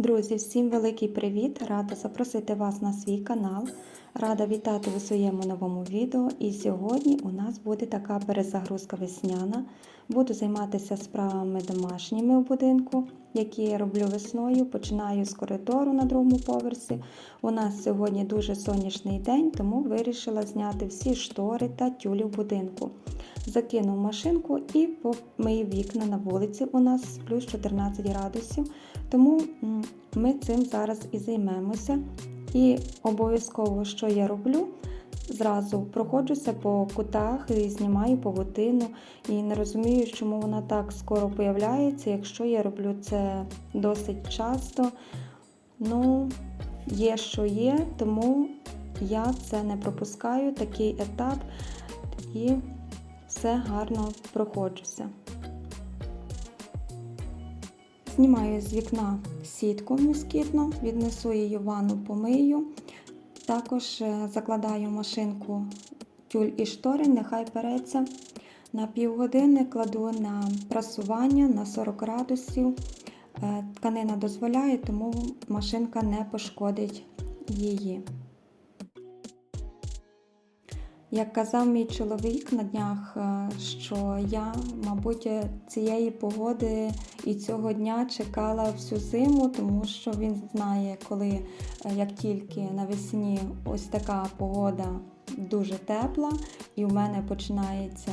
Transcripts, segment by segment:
Друзі, всім великий привіт! Рада запросити вас на свій канал. Рада вітати у своєму новому відео. І сьогодні у нас буде така перезагрузка весняна. Буду займатися справами домашніми у будинку, які я роблю весною. Починаю з коридору на другому поверсі. У нас сьогодні дуже сонячний день, тому вирішила зняти всі штори та тюлі в будинку. Закинув машинку і помию вікна на вулиці. У нас плюс 14 градусів. Тому ми цим зараз і займемося. І обов'язково, що я роблю, зразу проходжуся по кутах і знімаю павутину. І не розумію, чому вона так скоро появляється, якщо я роблю це досить часто. Ну, є, що є, тому я це не пропускаю, такий етап і все гарно проходжуся. Знімаю з вікна сітку москітну, віднесу її в ванну, помию. Також е, закладаю машинку тюль і штори, нехай переться. На півгодини кладу на прасування на 40 градусів. Е, Тканина дозволяє, тому машинка не пошкодить її. Як казав мій чоловік на днях, е, що я, мабуть, цієї погоди і цього дня чекала всю зиму, тому що він знає, коли е, як тільки навесні ось така погода дуже тепла, і в мене починається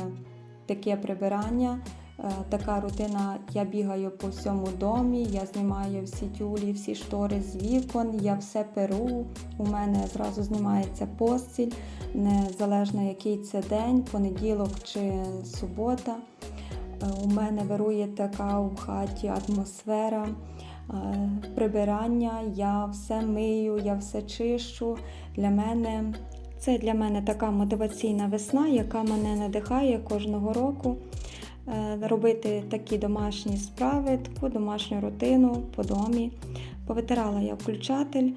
таке прибирання. Е, Така рутина, я бігаю по всьому домі, я знімаю всі тюлі, всі штори з вікон, я все перу. У мене зразу знімається постіль, незалежно який це день, понеділок чи субота. Е, У мене вирує така у хаті атмосфера е, прибирання, я все мию, я все чищу. Для мене це для мене така мотиваційна весна, яка мене надихає кожного року робити такі домашні справи, таку домашню рутину по домі. Повитирала я включатель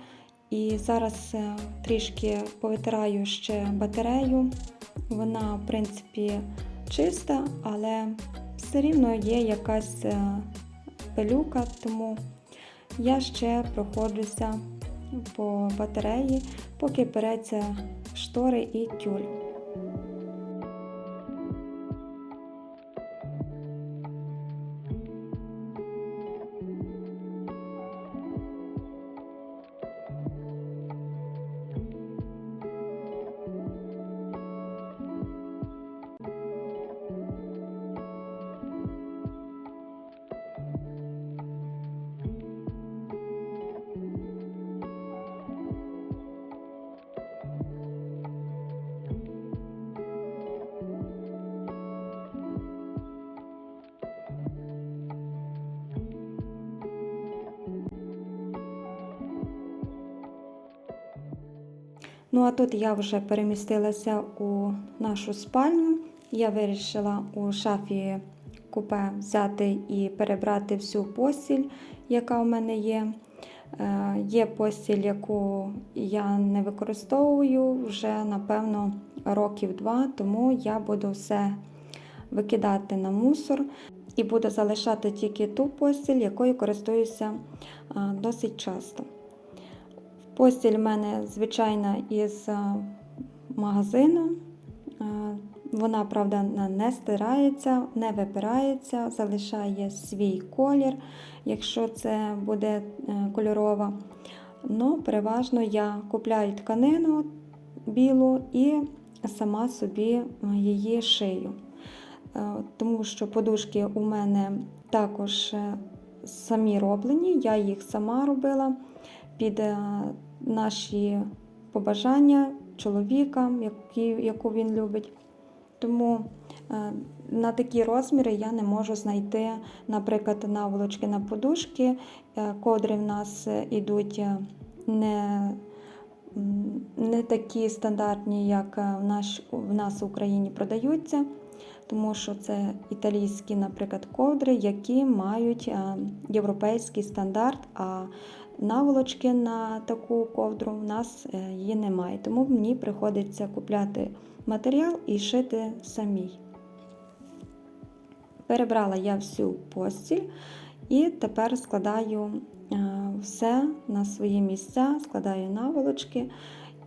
і зараз е, трішки повитираю ще батарею. Вона, в принципі, чиста, але все рівно є якась е, пилюка, тому я ще проходжуся по батареї, поки береться штори і тюль. Ну а тут я вже перемістилася у нашу спальню. Я вирішила у шафі купе взяти і перебрати всю постіль, яка у мене є. Е, Є постіль, яку я не використовую вже, напевно, років два, тому я буду все викидати на мусор і буду залишати тільки ту постіль, якою користуюся е, досить часто. Постіль в мене звичайна із е, магазину. Е, Вона, правда, не стирається, не випирається, залишає свій колір, якщо це буде е, кольорова. Ну, переважно я купляю тканину білу і сама собі її шию. Тому що подушки у мене також самі роблені, я їх сама робила під наші побажання чоловіка, яку він любить. Тому е, на такі розміри я не можу знайти, наприклад, наволочки на подушки. Е, Ковдри в нас йдуть е, не, не такі стандартні, як в, наш, в нас в Україні продаються. Тому що це італійські, наприклад, ковдри, які мають європейський стандарт, а наволочки на таку ковдру в нас е, її немає. Тому мені приходиться купляти матеріал і шити самій. Перебрала я всю постіль і тепер складаю все на свої місця, складаю наволочки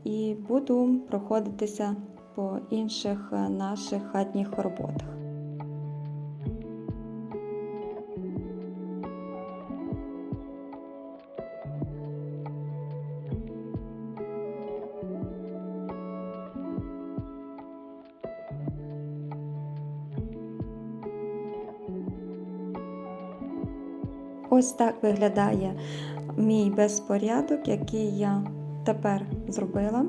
і буду проходитися по інших е, наших хатніх роботах. Ось так виглядає мій безпорядок, який я тепер зробила.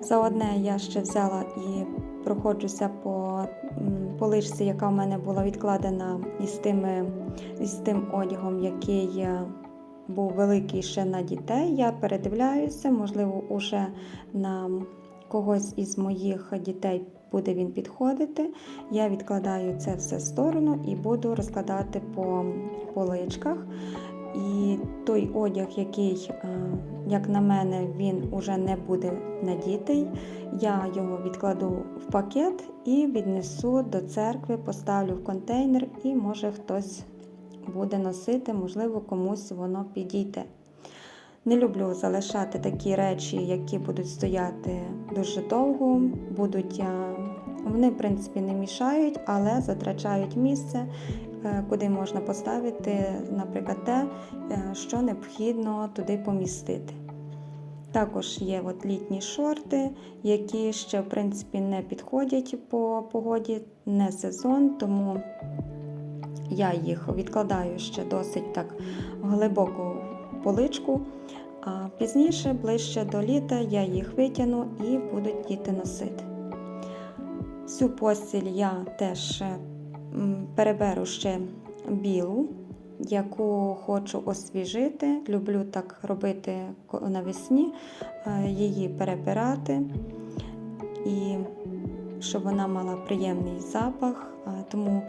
За одне я ще взяла і проходжуся по поличці, яка в мене була відкладена із, тими, із тим одягом, який е, був великий ще на дітей. Я передивляюся, можливо, уже на когось із моїх дітей буде він підходити. Я відкладаю це все в сторону і буду розкладати по поличках. І той одяг, який, е, як на мене, він уже не буде надітий, я його відкладу в пакет і віднесу до церкви, поставлю в контейнер, і може хтось буде носити, можливо, комусь воно підійде. Не люблю залишати такі речі, які будуть стояти дуже довго, будуть, е, вони, в принципі, не мішають, але затрачають місце, е, куди можна поставити, наприклад, те, е, що необхідно туди помістити. Також є от літні шорти, які ще, в принципі, не підходять по погоді, не сезон, тому я їх відкладаю ще досить так глибоку поличку. А пізніше, ближче до літа, я їх витягну і будуть діти носити. Всю постіль я теж переберу ще білу, яку хочу освіжити. Люблю так робити навесні, е, її перебирати, і щоб вона мала приємний запах, е, тому, е,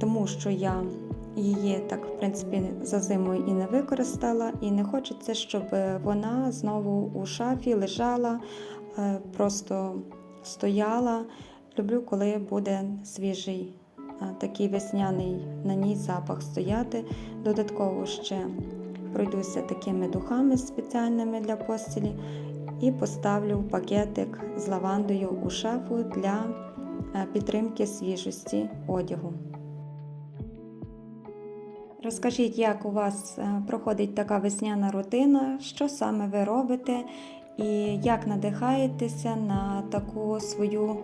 тому що я її так, в принципі, за зимою і не використала, і не хочеться, щоб вона знову у шафі лежала, е, просто стояла. Люблю, коли буде свіжий е, такий весняний на ній запах стояти. Додатково ще пройдуся такими духами спеціальними для постілі і поставлю пакетик з лавандою у шафу для е, підтримки свіжості одягу. Розкажіть, як у вас е, проходить така весняна рутина, що саме ви робите, і як надихаєтеся на таку свою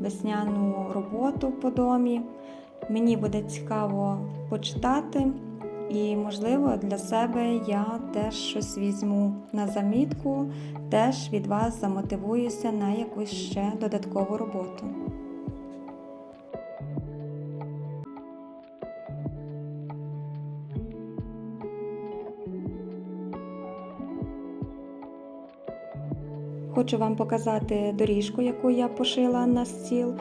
весняну роботу по домі. Мені буде цікаво почитати, і, можливо, для себе я теж щось візьму на замітку, теж від вас замотивуюся на якусь ще додаткову роботу. Хочу вам показати доріжку, яку я пошила на стіл. Е,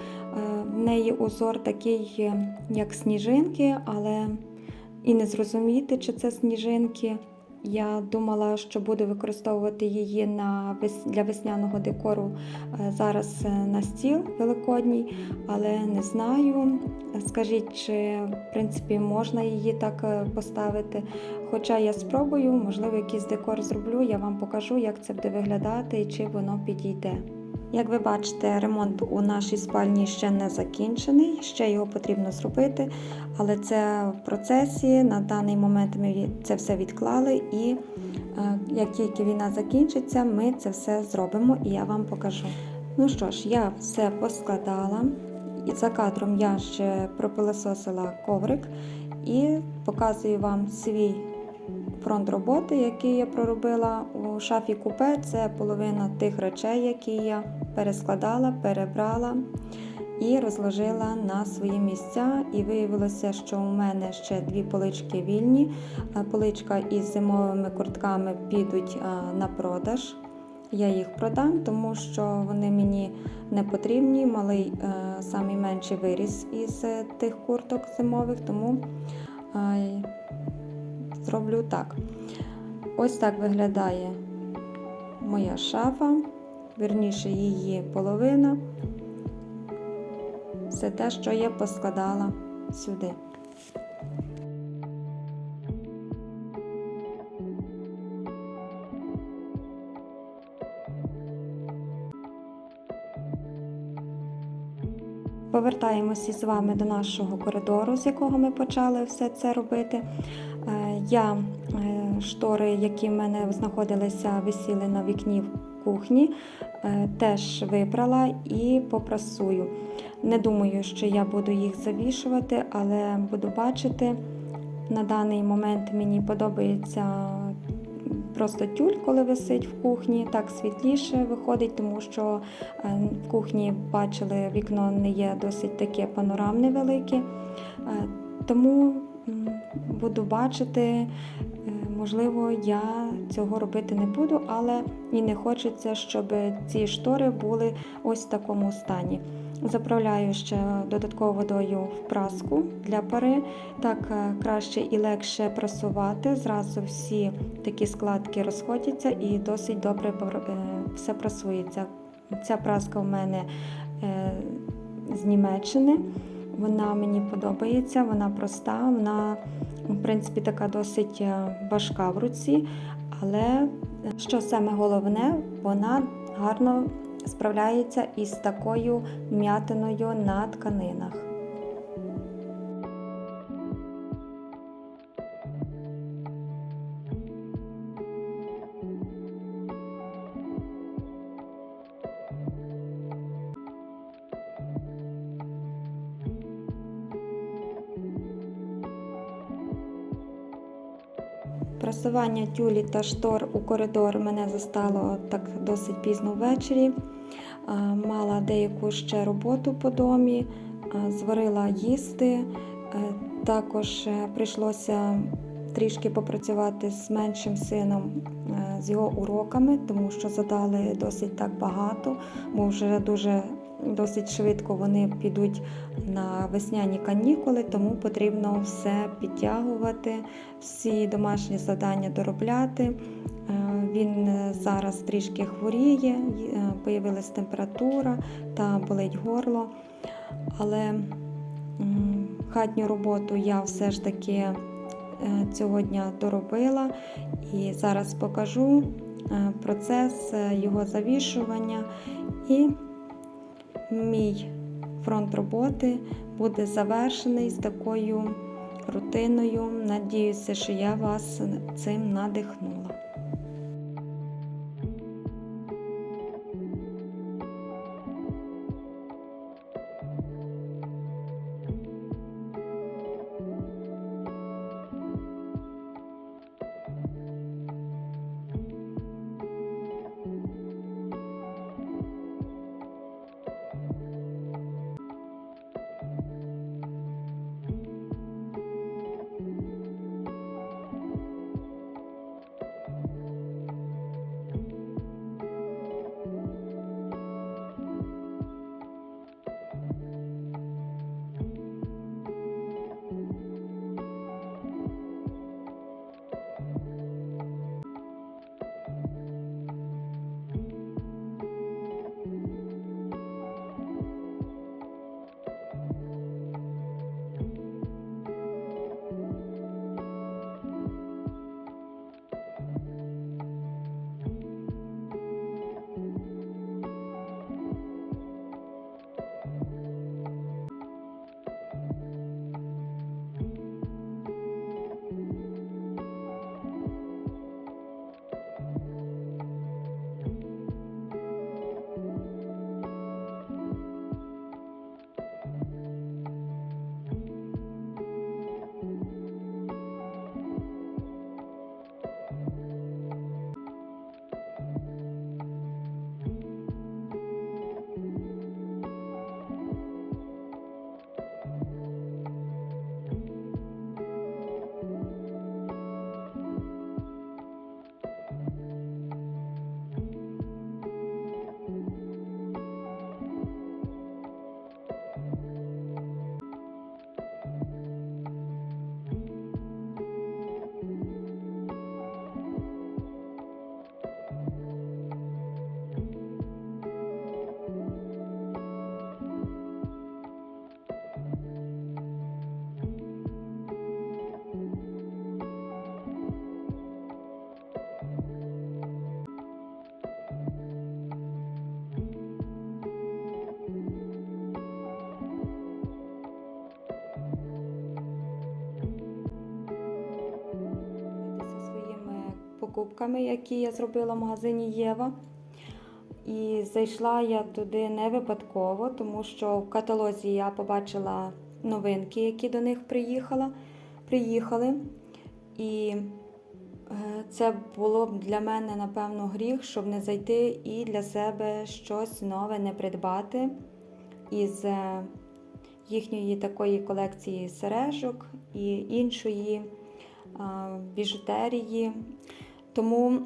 В неї узор такий, е, як сніжинки, але і не зрозуміти, чи це сніжинки. Я думала, що буду використовувати її на для весняного декору е, зараз е, на стіл великодній, але не знаю. Скажіть, чи в принципі можна її так е, поставити? Хоча я спробую, можливо, якийсь декор зроблю, я вам покажу, як це буде виглядати і чи воно підійде. Як ви бачите, ремонт у нашій спальні ще не закінчений, ще його потрібно зробити, але це в процесі. На даний момент ми це все відклали, і е, як тільки війна закінчиться, ми це все зробимо і я вам покажу. Ну що ж, я все поскладала, і за кадром я ще пропилососила коврик і показую вам свій фронт роботи, який я проробила у шафі купе. Це половина тих речей, які я перескладала, перебрала і розложила на свої місця. І виявилося, що у мене ще дві полички вільні. Е, Поличка із зимовими куртками підуть е, на продаж. Я їх продам, тому що вони мені не потрібні. Малий е, самий менший виріс із тих курток зимових, тому зроблю так. Ось так виглядає моя шафа, верніше її половина, все те, що я поскладала сюди. Повертаємося з вами до нашого коридору, з якого ми почали все це робити. Е, я е, штори, які в мене знаходилися, висіли на вікні в кухні, е, теж випрала і попрасую. Не думаю, що я буду їх завішувати, але буду бачити. На даний момент мені подобається просто тюль, коли висить в кухні, так світліше виходить, тому що е, в кухні бачили, вікно не є досить таке панорамне велике. Е, Тому буду бачити, можливо, я цього робити не буду, але і не хочеться, щоб ці штори були ось в такому стані. Заправляю ще додатково водою в праску для пари. Так е, краще і легше прасувати. Зразу всі такі складки розходяться і досить добре е, все прасується. Ця праска в мене е, з Німеччини. Вона мені подобається, вона проста, вона, в принципі, така досить е, важка в руці, але е, що саме головне, вона гарно справляється із такою м'ятиною на тканинах. Просування тюлі та штор у коридор мене застало так досить пізно ввечері. Мала деяку ще роботу по домі, зварила їсти. Е, Також е, прийшлося трішки попрацювати з меншим сином е, з його уроками, тому що задали досить так багато, бо вже дуже досить швидко вони підуть на весняні канікули, тому потрібно все підтягувати, всі домашні завдання доробляти. Е, Він е, зараз трішки хворіє, е, появилась температура та болить горло. Але хатню роботу я все ж таки цього дня доробила і зараз покажу процес його завішування і мій фронт роботи буде завершений з такою рутиною. Надіюся, що я вас цим надихнула. Покупками, які я зробила в магазині Єва. І зайшла я туди не випадково, тому що в каталозі я побачила новинки, які до них приїхала, приїхали. І е, це було б для мене, напевно, гріх, щоб не зайти і для себе щось нове не придбати із е, їхньої такої колекції сережок і іншої біжутерії. Тому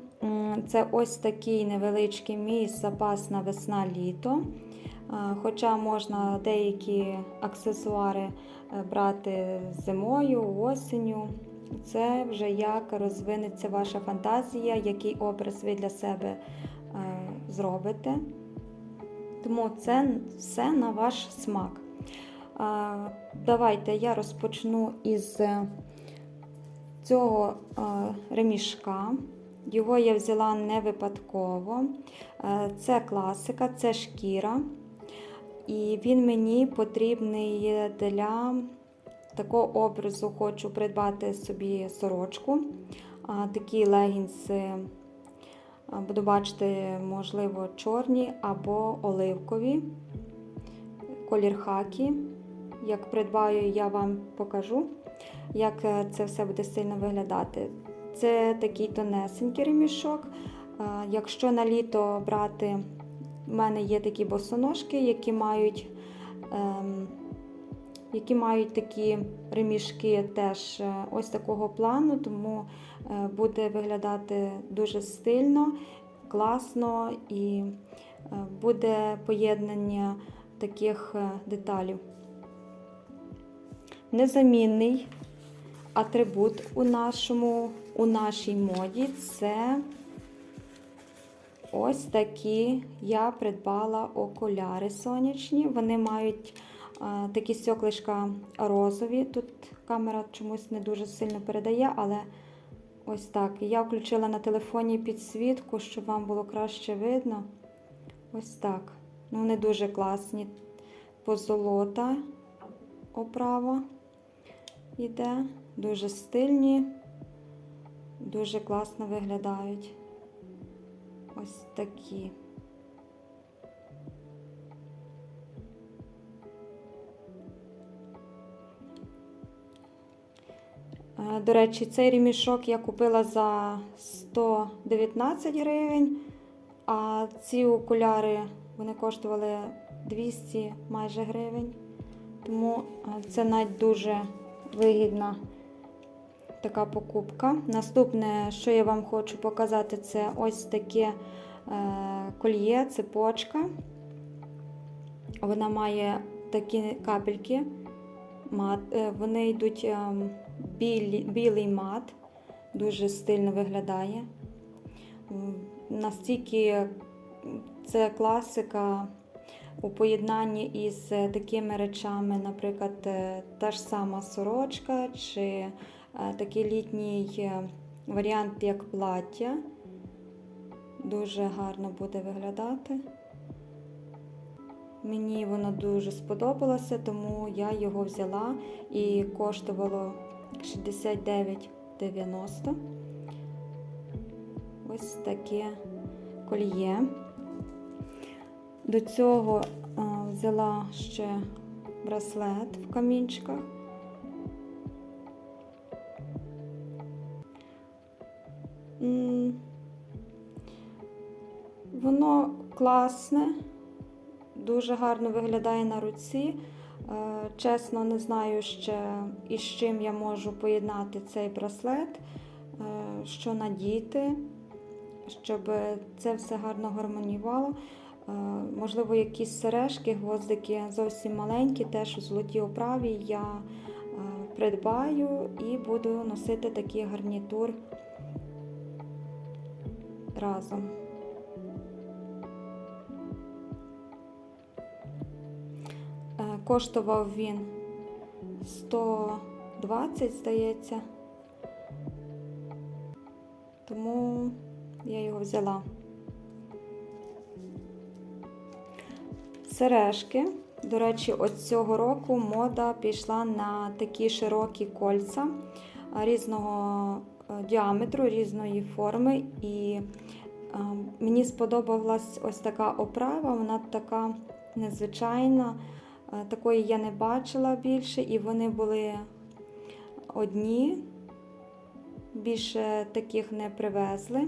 це ось такий невеличкий мій запас на весна-літо. Хоча можна деякі аксесуари е, брати зимою, осінню. Це вже як розвинеться ваша фантазія, який образ ви для себе е, зробите. Тому це все на ваш смак. Давайте я розпочну із е, цього ремішка. Його я взяла не випадково. Е, Це класика, це шкіра. І він мені потрібний для такого образу. Хочу придбати собі сорочку. Такі легінси буду бачити, можливо, чорні або оливкові. Колір хакі. Як придбаю, я вам покажу, як е, це все буде сильно виглядати. Це такий тонесенький ремішок. Якщо на літо брати, в мене є такі босоножки, які мають ем, які мають такі ремішки теж е, ось такого плану, тому е, буде виглядати дуже стильно, класно і е, буде поєднання таких деталів. Незамінний атрибут у, нашому, у нашій моді це ось такі я придбала окуляри сонячні. Вони мають такі стеклишка розові. Тут камера чомусь не дуже сильно передає, але ось так. Я включила на телефоні підсвітку, щоб вам було краще видно. Ось так. Ну, Вони дуже класні. Позолота оправа йде, дуже стильні, дуже класно виглядають. Ось такі. Е, До речі, цей ремішок я купила за 119 гривень, а ці окуляри вони коштували 200 майже гривень. Тому е, це навіть дуже вигідна така покупка. Наступне, що я вам хочу показати, це ось таке е, кольє, цепочка. Вона має такі капельки. Мат, е, вони йдуть е, білі, білий мат, дуже стильно виглядає. Настільки це класика у поєднанні із такими речами, наприклад, та ж сама сорочка чи такий літній е, варіант, як плаття. Дуже гарно буде виглядати. Мені воно дуже сподобалося, тому я його взяла і коштувало 69,90. Ось таке кольє. До цього взяла ще браслет в камінчиках. Воно класне, дуже гарно виглядає на руці. Е, Чесно, не знаю ще із чим я можу поєднати цей браслет, е, що надіти, щоб це все гарно гармонівало. Е, Можливо, якісь сережки, гвоздики зовсім маленькі, теж у золотій оправі я придбаю і буду носити такий гарнітур разом. Е, Коштував він 120, здається. Тому я його взяла. Сережки. До речі, от цього року мода пішла на такі широкі кольця різного діаметру різної форми, і е, мені сподобалась ось така оправа, вона така незвичайна. Е, Такої я не бачила більше, і вони були одні, більше таких не привезли.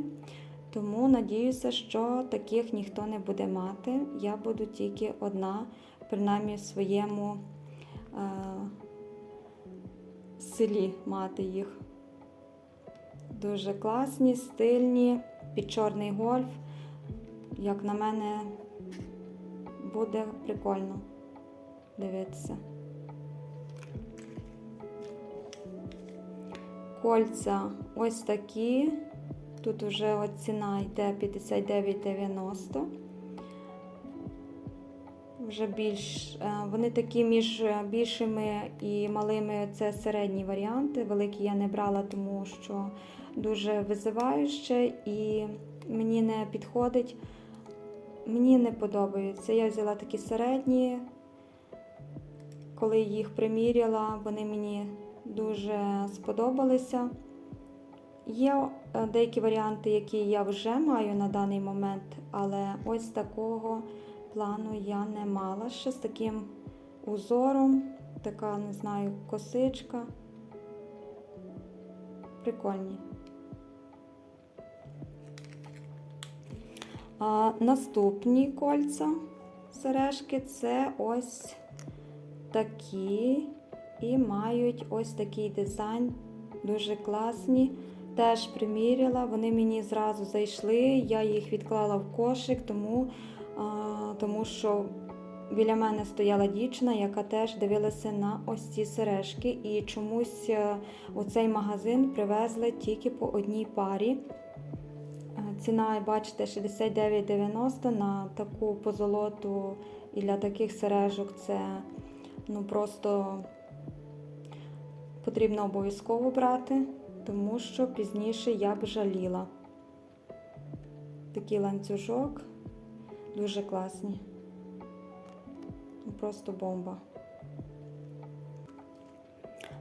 Тому надіюся, що таких ніхто не буде мати. Я буду тільки одна, принаймні в своєму е, селі мати їх. Дуже класні, стильні, під чорний гольф. Як на мене, буде прикольно дивитися. Кольця ось такі. Тут вже ціна йде 59,90. Вже більш, е, вони такі між більшими і малими це середні варіанти. Великі я не брала, тому що дуже визивающе і мені не підходить. Мені не подобається. Я взяла такі середні. Коли їх приміряла, вони мені дуже сподобалися. Є е, деякі варіанти, які я вже маю на даний момент, але ось такого плану я не мала. Ще з таким узором, така, не знаю, косичка. Прикольні. А наступні кольця сережки це ось такі і мають ось такий дизайн, дуже класні. Теж приміряла, вони мені зразу зайшли, я їх відклала в кошик, тому, а, тому що біля мене стояла дівчина, яка теж дивилася на ось ці сережки. І чомусь е, у цей магазин привезли тільки по одній парі. Ціна, бачите, 69,90 на таку позолоту і для таких сережок це ну, просто потрібно обов'язково брати тому що пізніше я б жаліла. Такий ланцюжок дуже класні. Ну, Просто бомба.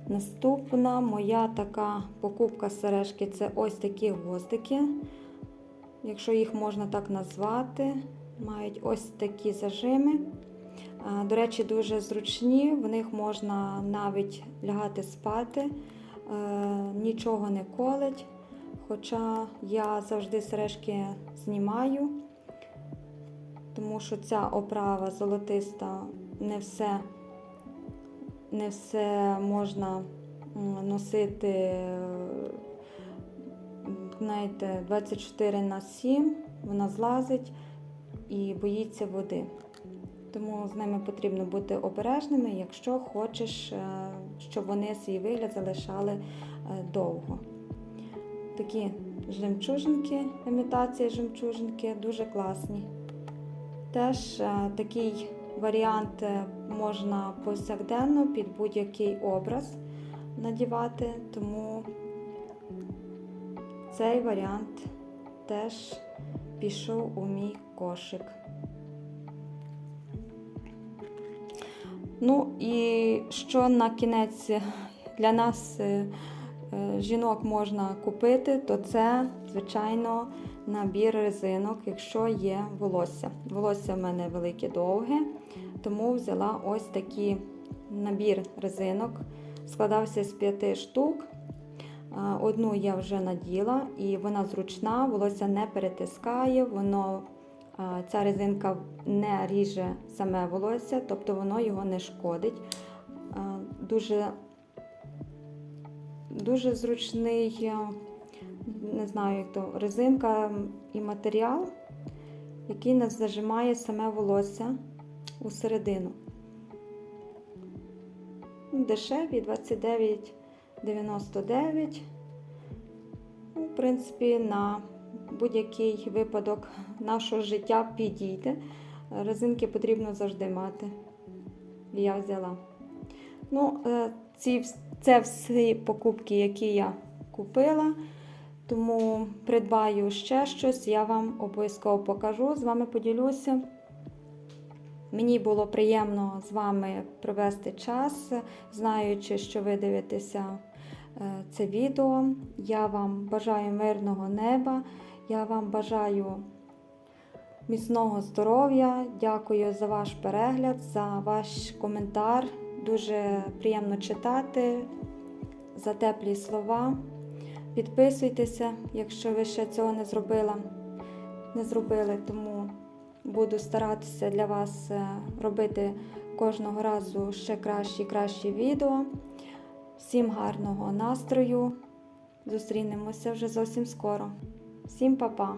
Наступна моя така покупка сережки це ось такі гвоздики. Якщо їх можна так назвати, мають ось такі зажими. До речі, дуже зручні, в них можна навіть лягати спати е, нічого не колить. Хоча я завжди сережки знімаю, тому що ця оправа золотиста не все, не все можна носити знаєте, 24 на 7, вона злазить і боїться води. Тому з ними потрібно бути обережними, якщо хочеш, е, щоб вони свій вигляд залишали е, довго. Такі жемчужинки, імітація жемчужинки, дуже класні. Теж е, такий варіант можна повсякденно під будь-який образ надівати, тому цей варіант теж пішов у мій кошик. Ну і що на кінець для нас, е, е, жінок, можна купити, то це, звичайно, набір резинок, якщо є волосся. Волосся в мене велике довге, тому взяла ось такий набір резинок. Складався з п'яти штук. Одну я вже наділа і вона зручна, волосся не перетискає, воно, ця резинка не ріже саме волосся, тобто воно його не шкодить. Дуже дуже зручний, е, не знаю, як то резинка і матеріал, який нас зажимає саме волосся у середину. Дешеві 29. 99. Ну, в принципі, на будь-який випадок нашого життя підійде. Резинки потрібно завжди мати. Я взяла. Ну, е, ці, Це всі покупки, які я купила. Тому придбаю ще щось, я вам обов'язково покажу. З вами поділюся. Мені було приємно з вами провести час, знаючи, що ви дивитеся це відео. Я вам бажаю мирного неба. Я вам бажаю міцного здоров'я. Дякую за ваш перегляд, за ваш коментар. Дуже приємно читати, за теплі слова. Підписуйтеся, якщо ви ще цього не зробила. Не зробили, тому буду старатися для вас е, робити кожного разу ще кращі і кращі відео. Всім гарного настрою. Зустрінемося вже зовсім скоро. Всім па-па!